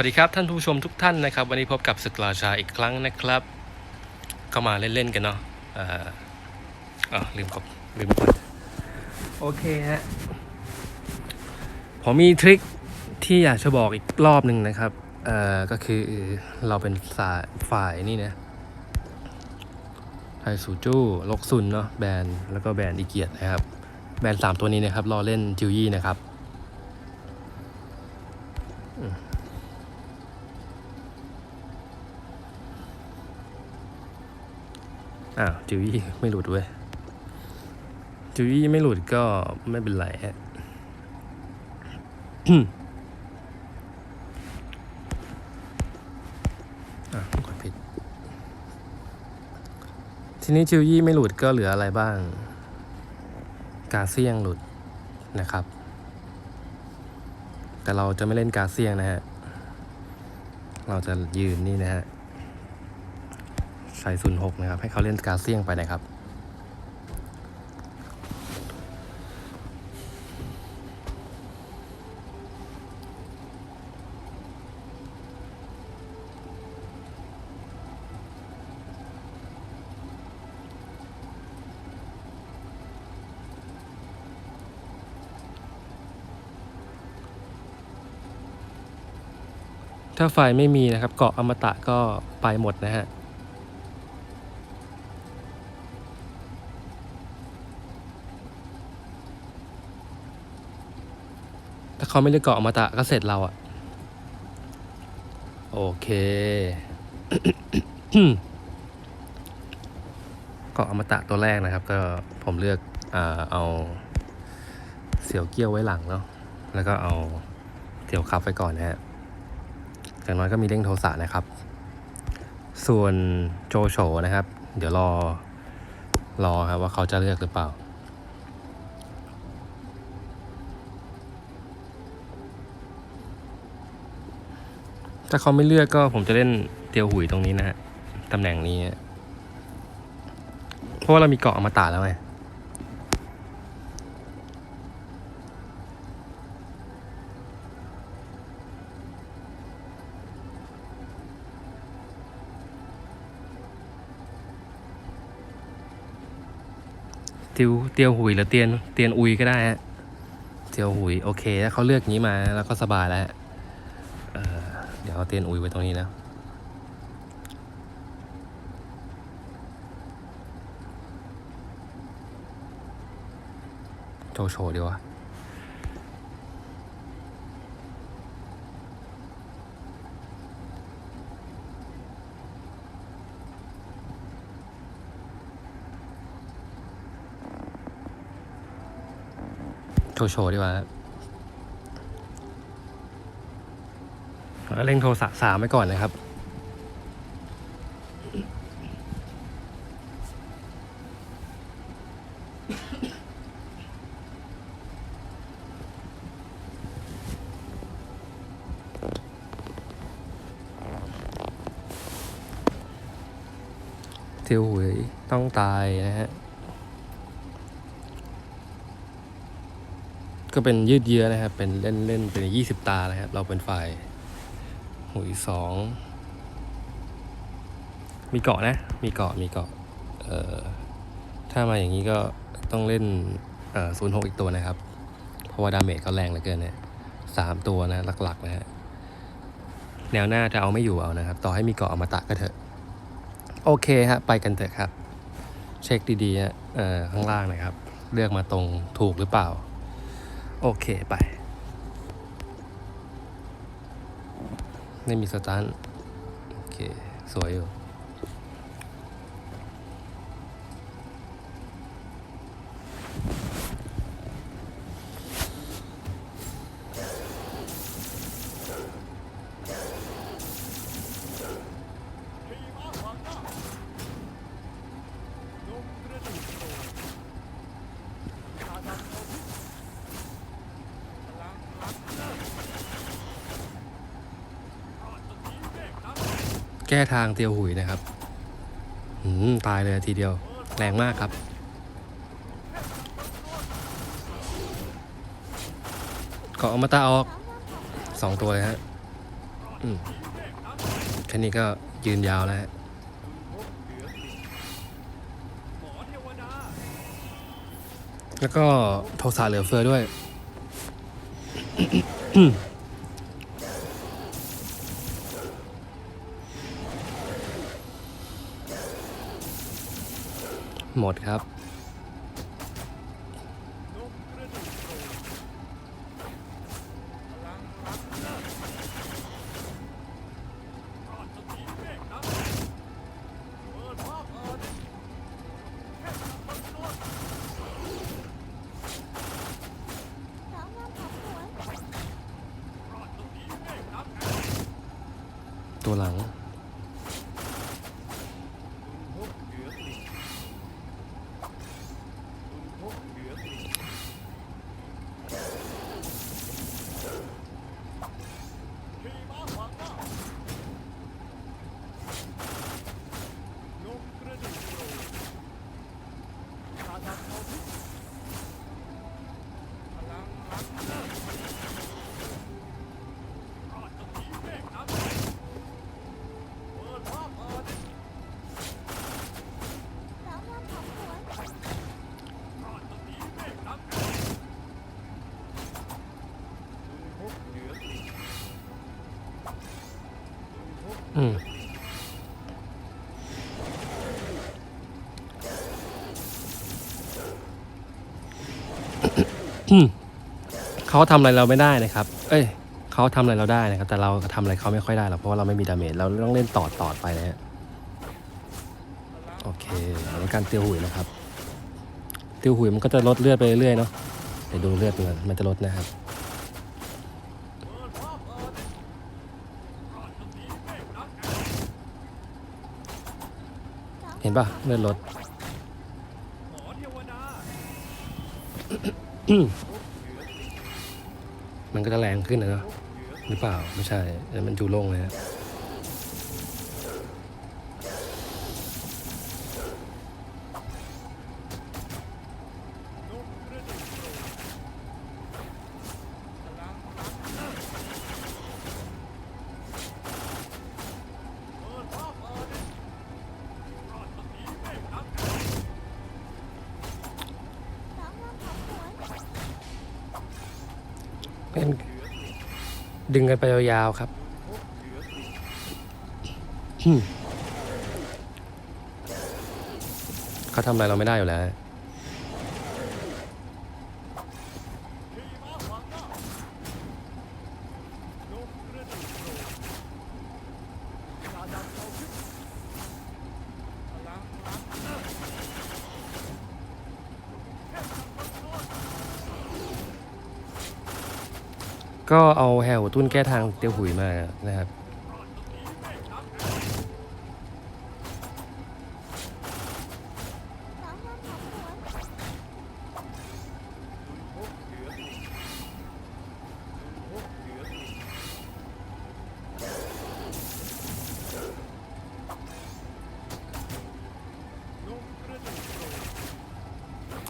วัสดีครับท่านผู้ชมทุกท่านนะครับ วันนี้พบกับศึกราชาอีกครั้งนะครับ ก็มาเล่น ๆ กันเนาะอ่าอ่าลืมกดลืมกดโอเคฮะผมมีทริคที่อยากจะบอกอีกรอบหนึ่งนะครับเอ่อก็คือเราเป็นสายฝ่ายนี่นะไทสูจู้ลกซุนเนาะแบรนด์แล้วก็แบรนด์อีเกียรตินะครับ แบรนด์สามตัวนี้นะครับรอเล่นจิวยี่นะครับ อ้าวจิวยี่ไม่หลุดเว้ยจิวยี่ไม่หลุดก็ไม่เป็นไรฮะอะกดผิด ทีนี้จิวยี่ไม่หลุดก็เหลืออะไรบ้าง กาเซียงหลุดนะครับ แต่เราจะไม่เล่นกาเซียงนะฮะ เราจะยืนนี่นะฮะ ใส่ศูนย์หกนะครับ ให้เขาเล่นกาเซียงไปนะครับ ถ้าไฟไม่มีนะครับ เกาะอมตะก็ไปหมดนะฮะ เขาไม่ได้เกาะอมตะก็เสร็จเราอะโอเคเกาะอมตะตัวแรกนะครับ ก็ผมเลือกเอาเสี่ยวเกี้ยวไว้หลังเนาะแล้วก็เอาเสี่ยวขับไว้ก่อนนะฮะอย่างน้อยก็มีเร่งโทสะนะครับ ส่วนโจโฉนะครับ เดี๋ยวรอรอครับว่าเขาจะเลือกหรือเปล่า ถ้าเขาไม่เลือกก็ผมจะเล่นเตียวหุยตรงนี้นะฮะตำแหน่งนี้ เพราะว่าเรามีเกาะอมตะแล้วไงเตียวเตียวหุยหรือเตียนเตียนอุยก็ได้ฮะ เตียวหุยโอเค ถ้าเขาเลือกงี้มาแล้วก็สบายแล้วฮะ เอาเตียนอุ้ยไว้ตรงนี้นะโชว์โชว์ดีวะโชว์โชว์ดีกว่าฮะ เร่งโทรศัพท์สามไว้ก่อนนะครับ เที่ยวหวยต้องตายนะฮะ ก็เป็นยืดเยื้อนะครับ เป็นเล่นเล่นเป็นยี่สิบตานะครับ เราเป็นฝ่าย หุยสองมีเกาะนะ มีเกาะมีเกาะเอ่อถ้ามาอย่างนี้ก็ต้องเล่นเอ่อศูนย์หกอีกตัวนะครับ เพราะว่าดาเมจเขาแรงเหลือเกินเนี่ยสามตัวนะหลักๆนะฮะแนวหน้าจะเอาไม่อยู่เอานะครับ ต่อให้มีเกาะอามาตะก็เถอะ โอเคฮะไปกันเถอะครับ เช็คดีๆฮะเอ่อข้างล่างนะครับ เลือกมาตรงถูกหรือเปล่า โอเคไป ไม่มีสตาร์ทโอเค สวยอยู่ แก้ทางเตียวหุยนะครับตายเลยทีเดียว แรงมากครับ เกาะอมตะออกสองตัวเลยฮะอืมแค่นี้ก็ยืนยาวแล้วฮะแล้วก็โทสะเหลือเฟือด้วย หมดครับ ตัวหลัง เขาทำอะไรเราไม่ได้นะครับ เอ้ยเขาทำอะไรเราได้นะครับ แต่เราทำอะไรเขาไม่ค่อยได้หรอกเพราะว่าเราไม่มีดาเมจเราต้องเล่นต่อต่อไปนะฮะโอเคในการเตียวหุยนะครับ เตียวหุยมันก็จะลดเลือดไปเรื่อยเนาะเดี๋ยวดูเลือดมันก่อนมันจะลดนะครับเห็นป่ะเลือดลด มันก็จะแรงขึ้นนะเนาะหรือเปล่า ไม่ใช่ มันจูโล่งเลยฮะ เป็นดึงกันไปยาวๆครับเขาทำอะไรเราไม่ได้อยู่แล้ว ก็เอาแฮวตุ้นแก้ทางเตียวหุยมานะครับ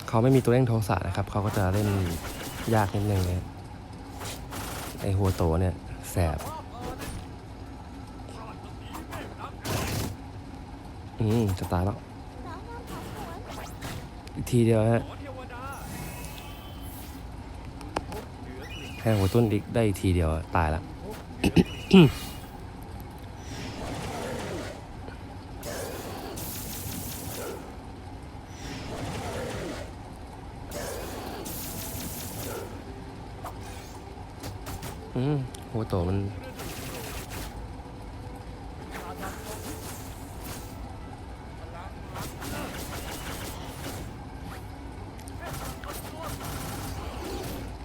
เขาไม่มีตัวเร่งโทสะนะครับ เขาก็จะเล่นยากนิดนึงเนะ ไอหัวโตเนี่ย แสบ อืม จะตายแล้ว อีกทีเดียวฮะแค่หัวต้นอีกได้อีกทีเดียว ตายละ อืมหัวโตมัน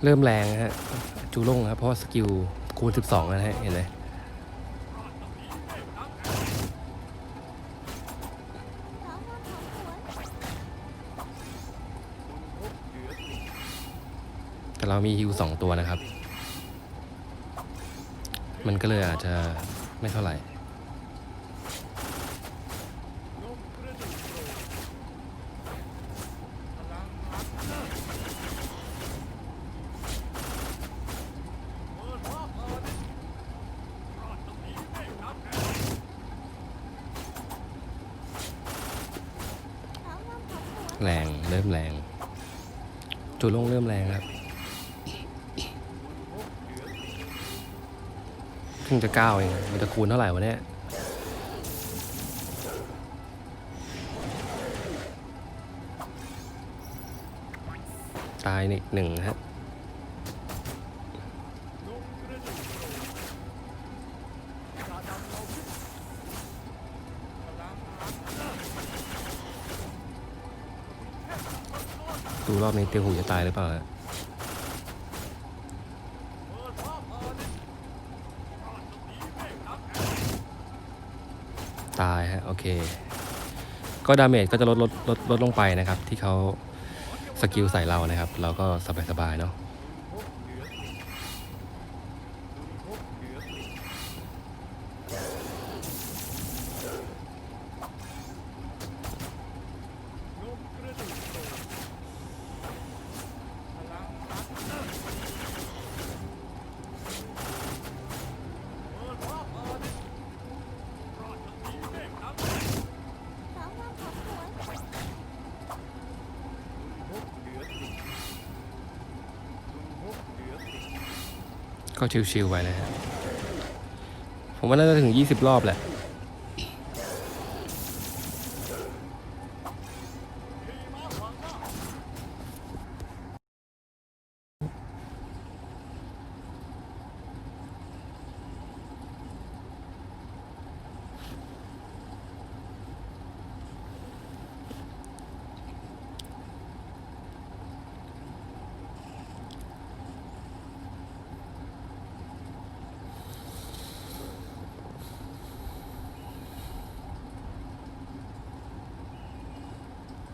เริ่มแรงฮะ จูลงครับ เพราะสกิลคูณ 12 นะฮะ เห็นไหมแต่เรามีฮิวสองตัวนะครับ มันก็เลยอาจจะไม่เท่าไหร่แรง เริ่มแรง จุดลงเริ่มแรงครับ พิ่งจะเก้าเองมันจะคูณเท่าไหร่วะเนี่ยตายอีกหนึ่งฮะดูรอบนี้เตียวหูจะตายหรือเปล่าายฮะโอเค ก็ดาเมจก็จะลดลดลดลดลงไปนะครับ ที่เขาสกิลใส่เรานะครับ เราก็สบายสบายๆเนาะ ก็ชิวๆไปนะฮะผมว่าน่าจะถึง 20 รอบแหละ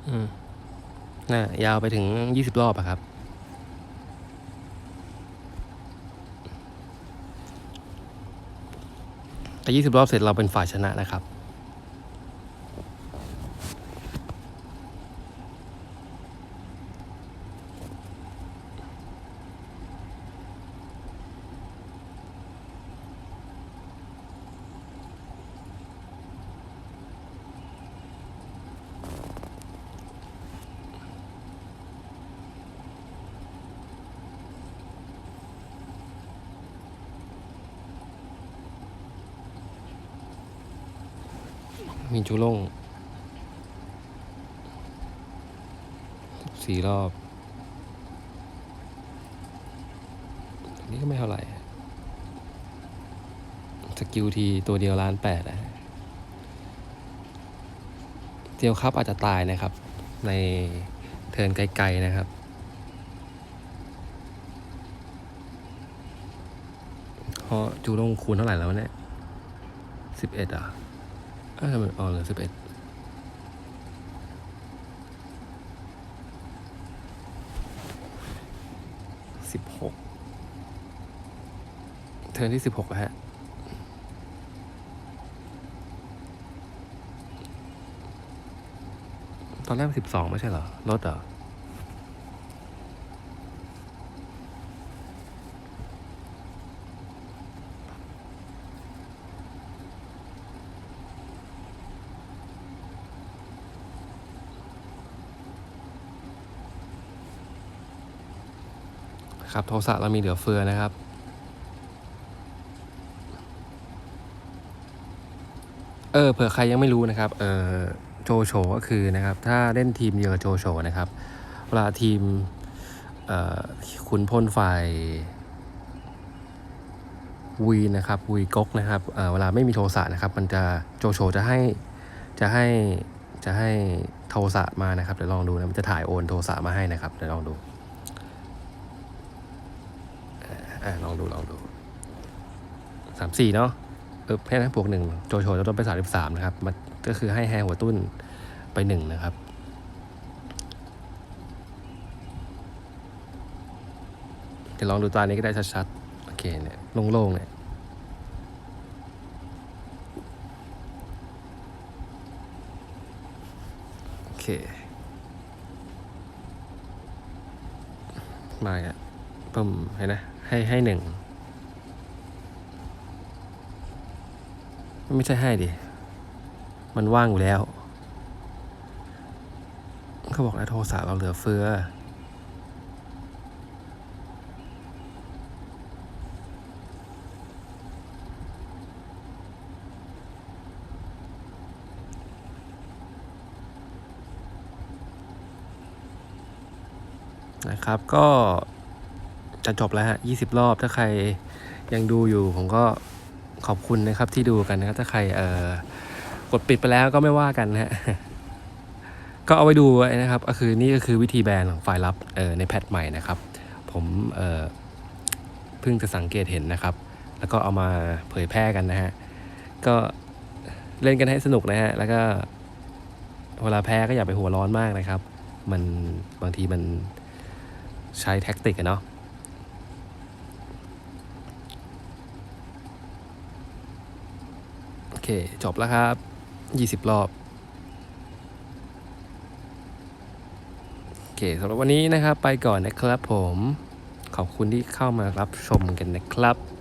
อืม นะยาวไปถึง 20 รอบอะครับ แต่ 20 รอบเสร็จเราเป็นฝ่ายชนะนะครับ มีจูล่งสี่รอบอันนี้ก็ไม่เท่าไหร่ สกิลทีตัวเดียวล้านแปดนะเดียวครับอาจจะตายนะครับ ในเทินไกลๆนะครับ เพราะจูล่งคูณเท่าไหร่แล้วเนี่ยสิบเอ็ดอะ เออมันออกเหลือสิบเอ็ดสิบหกเทิร์นที่สิบหกฮะตอนแรกสิบสองไม่ใช่เหรอลดเหรอ ครับโทรศัพท์เรามีเหลือเฟือนะครับ เออเผื่อใครยังไม่รู้นะครับเออโจโฉก็คือนะครับ ถ้าเล่นทีมเดียวกับโจโฉนะครับเวลาทีมเอ่อขุนพลฝ่ายวีนะครับวีก๊กนะครับเเวลาไม่มีโทสะนะครับ มันจะโจโฉจะให้จะให้จะให้โทสะมานะครับเดี๋ยวลองดูนะมันจะถ่ายโอนโทสะมาให้นะครับเดี๋ยวลองดู อ่ลองดูลองดูสามสี่เนาะเออแค่นั้นบวกหนึ่งโจโฉจะลดไปสามสิบสามนะครับ มันก็คือให้แฮหัวตุ้นไปหนึ่งนะครับเดี๋ยวลองดูตานี้ก็ได้ชัดๆ โอเคเนี่ยโล่งๆเนี่ยโอเค มาอะปุ่มเห็นนะ ให้ให้หนึ่งไม่ใช่ให้ดิ มันว่างอยู่แล้ว เขาบอกนะโทรศัพท์เราเหลือเฟือ นะครับก็ จะจบแล้วฮะ20รอบ ถ้าใครยังดูอยู่ ผมก็ขอบคุณนะครับที่ดูกันนะครับ ถ้าใครเอ่อกดปิดไปแล้วก็ไม่ว่ากันนะฮะ ก็เอาไว้ดูไว้นะครับ ก็คือนี่ก็คือวิธีแบนของไฟล์ลับเอ่อในแพทใหม่นะครับ ผมเอ่อเพิ่งจะสังเกตเห็นนะครับ แล้วก็เอามาเผยแพร่กันนะฮะ ก็เล่นกันให้สนุกนะฮะ แล้วก็เวลาแพ้ก็อย่าไปหัวร้อนมากนะครับ มันบางทีมันใช้แท็กติกอะเนาะ โอ เคจบแล้วครับ 20 รอบ โอเคสำหรับวันนี้นะครับไปก่อนนะครับผม ขอบคุณที่เข้ามารับชมกันนะครับ